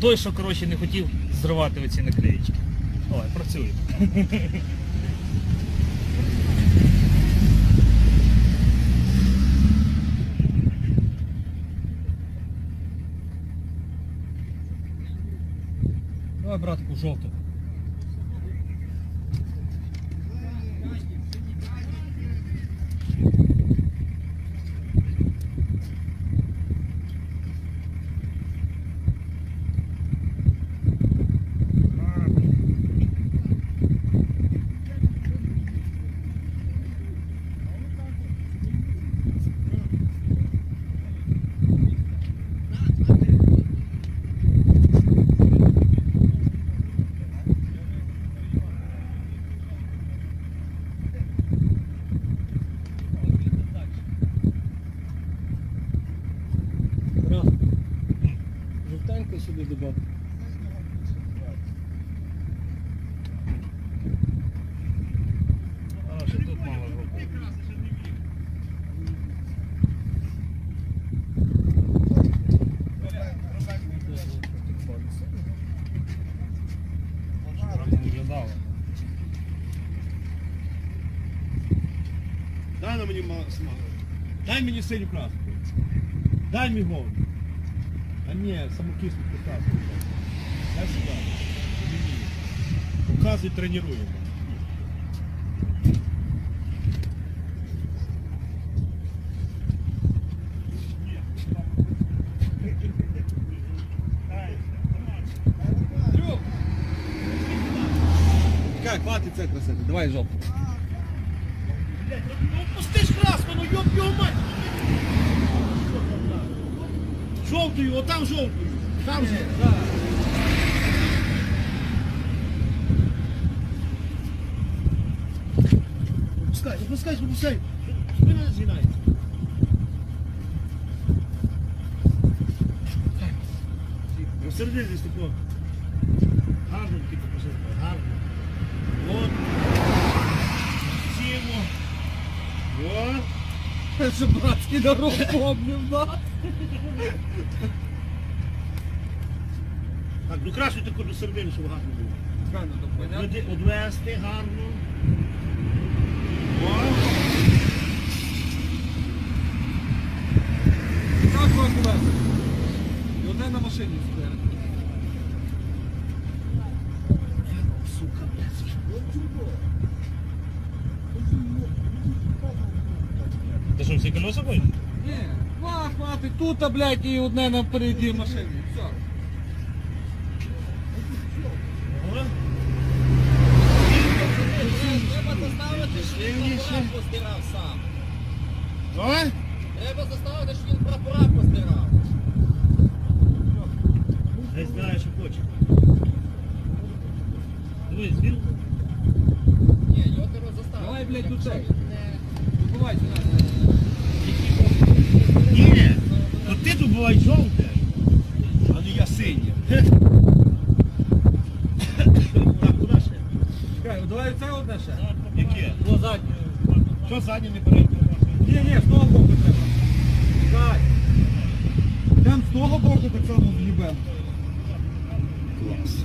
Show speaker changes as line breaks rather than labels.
Той, що коротше не хотів зривати оці наклеїчки. Давай, працює. Давай, братку, жовту.
Жовтенько сюди
виглядало.
Дай на мені ма- смагу. Дай мені синю краску. Дай мені голову. А ні, самокисну краску. Дай сюди. Мені. Показуй, тренуємо.
Как, хватить це красити. Давай жовту.
Ну пусти ж краску, ну йоп його мать! Жовтою, отам жовтою. Там же. Пускай, запускай, запускай. Спина згинається. Посередині стекло. Гарно тільки посередині. Гарно. От. Сімо. От.
Це братський дорог помнив, да?
Так, ну краще таку до середини, щоб гарно було.
Правильно, то понятно.
Одвести гарно. О,
Так два колеса. І одне на машині спереду.
сука, блядь.
Ти що, всі колеса будуть?
Ні, два хватить тут, а, блядь, і одне напереді машини. Все.
Треба заставити, що він прапора постирав сам. Треба заставити, що він прапора постирав.
не знаю, що хоче.
Дивись, він
Ні, його треба заставити.
Давай, блядь,
Якщо
до цього.
він не-.
Ні, то ти тут добувай жовте, а не я синє. Так, куди ще?
Чекай, давай це одне ще.
Яке?
О, заднє.
Що заднє не бере?
Ні, ні, з того боку треба. Чекай. Йдемо з того боку так само в'їбемо.
Клас.